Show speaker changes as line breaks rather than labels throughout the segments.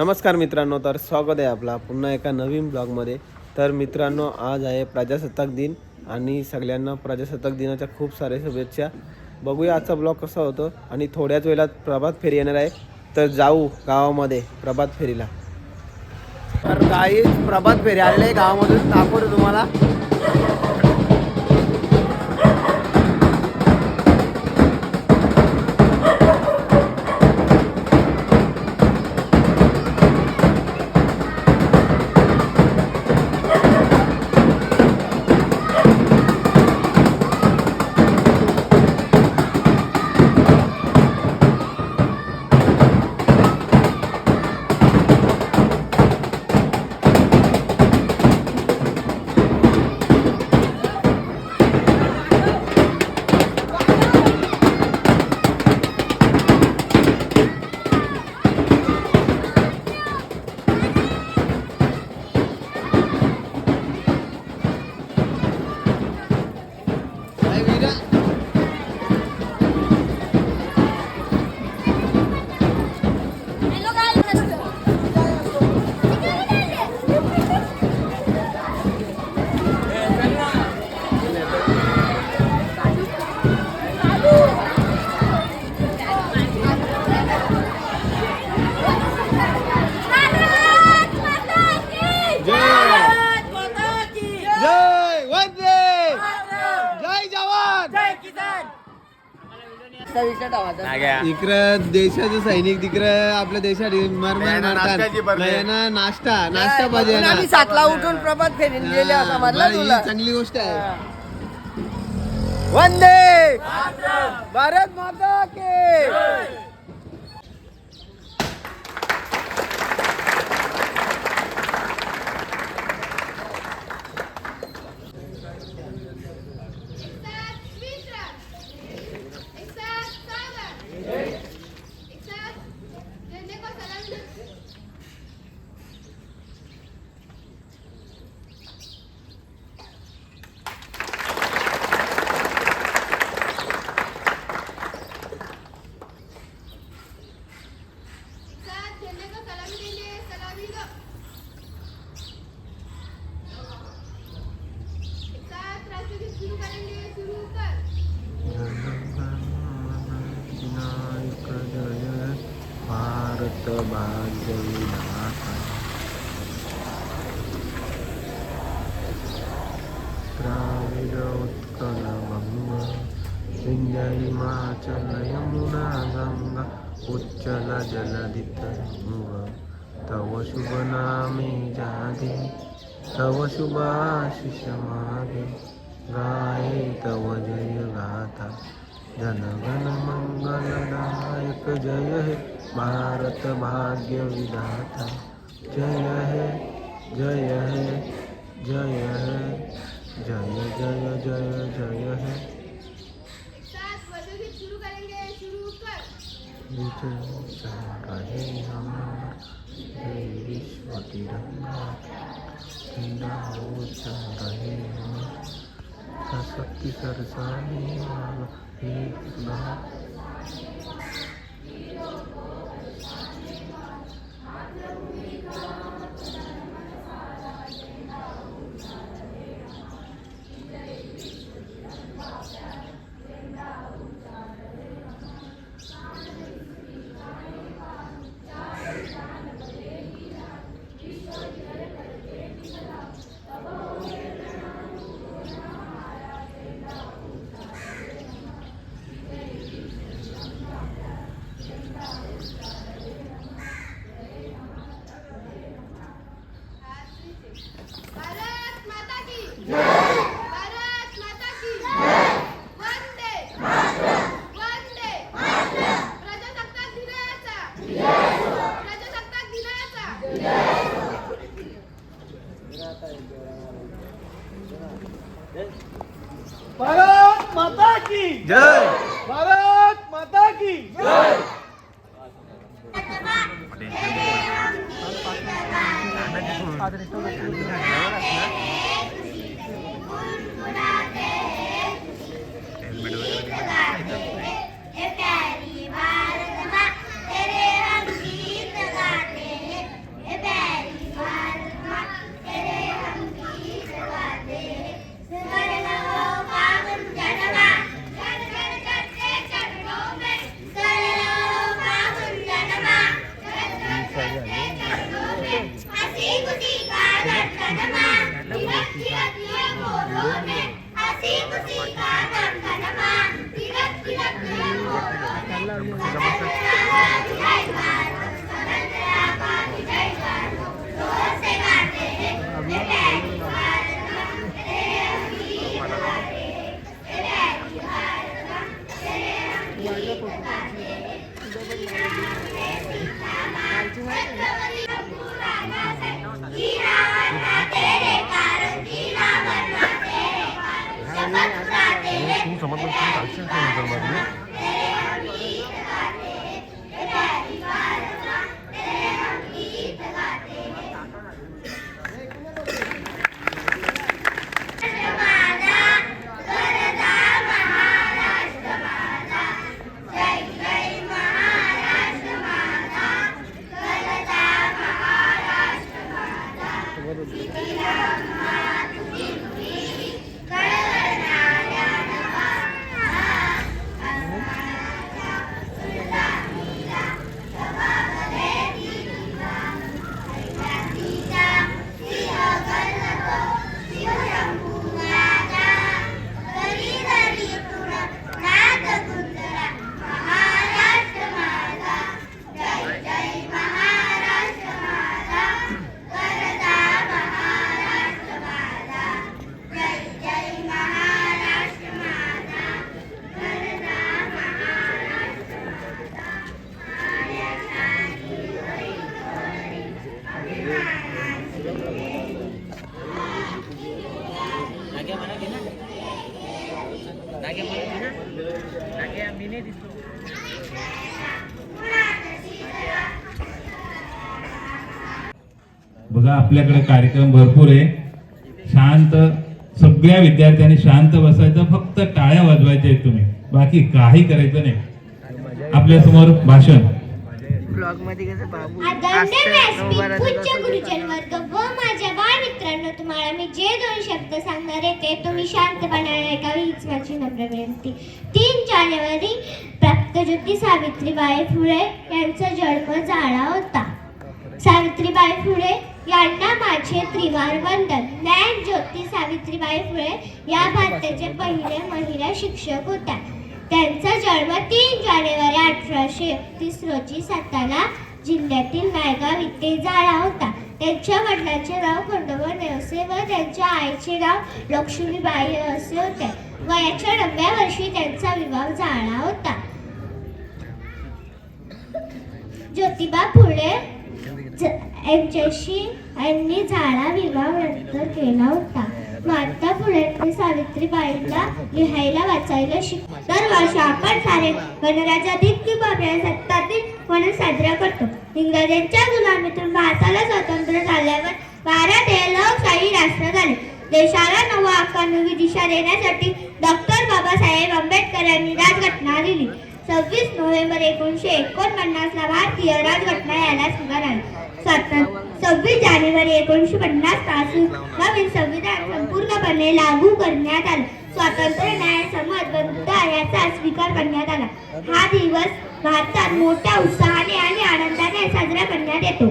नमस्कार मित्रांनो तर स्वागत आहे आपला पुन्हा एका नवीन ब्लॉगमध्ये. तर मित्रांनो आज आहे प्रजासत्ताक दिन आणि सगळ्यांना प्रजासत्ताक दिनाच्या खूप साऱ्या शुभेच्छा. बघूया आजचा ब्लॉग कसा होतो आणि थोड्याच वेळात प्रभात फेरी येणार आहे. तर जाऊ गावामध्ये प्रभात फेरीला. तर काही प्रभात फेरी आलेले आहे गावामधून. दाखवतो तुम्हाला. इकडं देशाचे सैनिक तिकडं आपल्या ना नाश्ता नाश्ता पाहिजे
आम्ही सातला उठून प्रभात फेरीन गेले असं
हा,
म्हणलं
बरं,
तुला.
ही चांगली गोष्ट आहे.
वंदे! भारत माता के!
भारत भाग्य विधाता द्राविड उत्कल बंग हिमाचल यमुना गंगा उच्चल जलधि तव शुभ नामे जागे तव शुभ आशिष मागे गाये तव जय गाथा जन मंगलदायक जय हे भारत भाग्य विधाता जय हे जय हे जय हे जय जय जय जय हे।
सात वजन शुरू करेंगे शुरू कर
विजय चाह रहे हमारा जय विश्व तिरंगा झंडा ऊंचा रहे हमारा सशक्ति सरसाने वाला एक खुदा
भारत माता की भारत माता की वंदे वंदे प्रजासत्ताक दिनाचा प्रजासत्ताक दिनाचा
भारत माता की
जय
भारत माता की
प्यारी भारत माँ तेरे Thank you.
बघा आपल्याकडे कार्यक्रम भरपूर आहे. शांत सगळ्या विद्यार्थ्यांनी शांत बसायचं फक्त टाळ्या वाजवायच्या आहेत तुम्ही. बाकी काही करायचं नाही. आपल्यासमोर भाषण.
ब्लॉगमध्ये कसं बाबू
वर्ग व माझ्या बाळ मित्रांनो तुम्हाला मी जे दोन शब्द सांगणार आहे ते तुम्ही शांतपणे ऐकावे हीच माझी नम्र विनंती. तीन जानेवारी प्राप्तज्योती सावित्रीबाई फुले यांचा जन्म झाला होता. सावित्रीबाई फुले यांना माझे त्रिवार वंदन. ज्ञान ज्योती सावित्रीबाई फुले या भारताचे पहिले महिला शिक्षक होत्या. त्यांचा जन्म तीन जानेवारी अठराशे एकतीस रोजी सातारा जिल्ह्यातील नायगाव इथे झाला होता. त्यांच्या वडिलांचे नाव खंडोबा नेवसे व त्यांच्या आईचे नाव लक्ष्मीबाई असे होते. वयाच्या नवव्या वर्षी त्यांचा विवाह झाला होता. ज्योतिबा फुले ज- यांच्याशी यांनी झाला विवाह नंतर केला होता. माता पुढे सावित्रीबाईंना लिहायला वाचायला शिक दरवर्षी आपण सारे गणराजा दिन किंवा आपल्या दिन म्हणून साजरा करतो. इंग्रजांच्या गुलामीतून भारताला स्वातंत्र्य झाल्यावर भारत हे लोकशाही राष्ट्र झाले. देशाला नवा आकार नवी दिशा देण्यासाठी डॉक्टर बाबासाहेब आंबेडकर यांनी राजघटना लिहिली. सव्वीस नोव्हेंबर एकोणीसशे एकोणपन्नासला भारतीय राजघटना यायला सुरुवात झाली. स्वातंत्र्य सव्वीस जानेवारी एकोणीसशे पन्नासपासून नवीन संविधान संपूर्णपणे लागू करण्यात आलं. स्वातंत्र्य न्याय समज बंधुता याचा स्वीकार करण्यात आला. हा दिवस भारतात मोठ्या उत्साहाने आणि आनंदाने साजरा करण्यात येतो.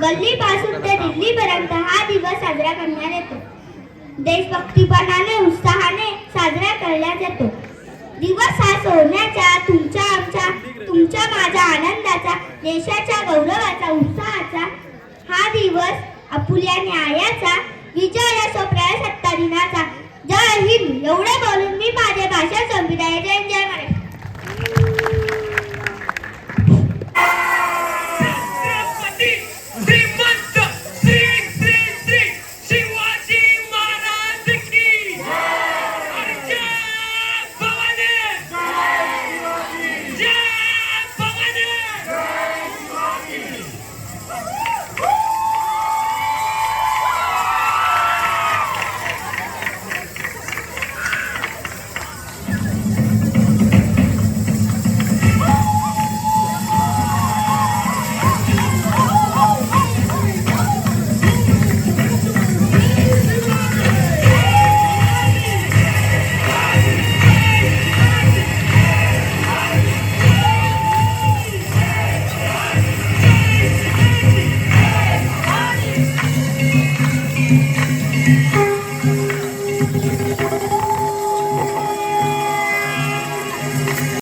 गल्लीपासून ते दिल्लीपर्यंत हा दिवस साजरा करण्यात येतो. देशभक्तीपणाने उत्साहाने साजरा करण्यात येतो. दिवस हा सोन्याचा तुमच्या आमच्या तुमच्या माझ्या आनंदाचा देशाच्या गौरवाचा उत्साहाचा हा दिवस आपुल्या न्यायाचा विजय असो प्रजासत्ताक दिनाचा. जय हिंद. एवढे बोलून मी माझे भाषण संविधानाचे जय महाराष्ट्र.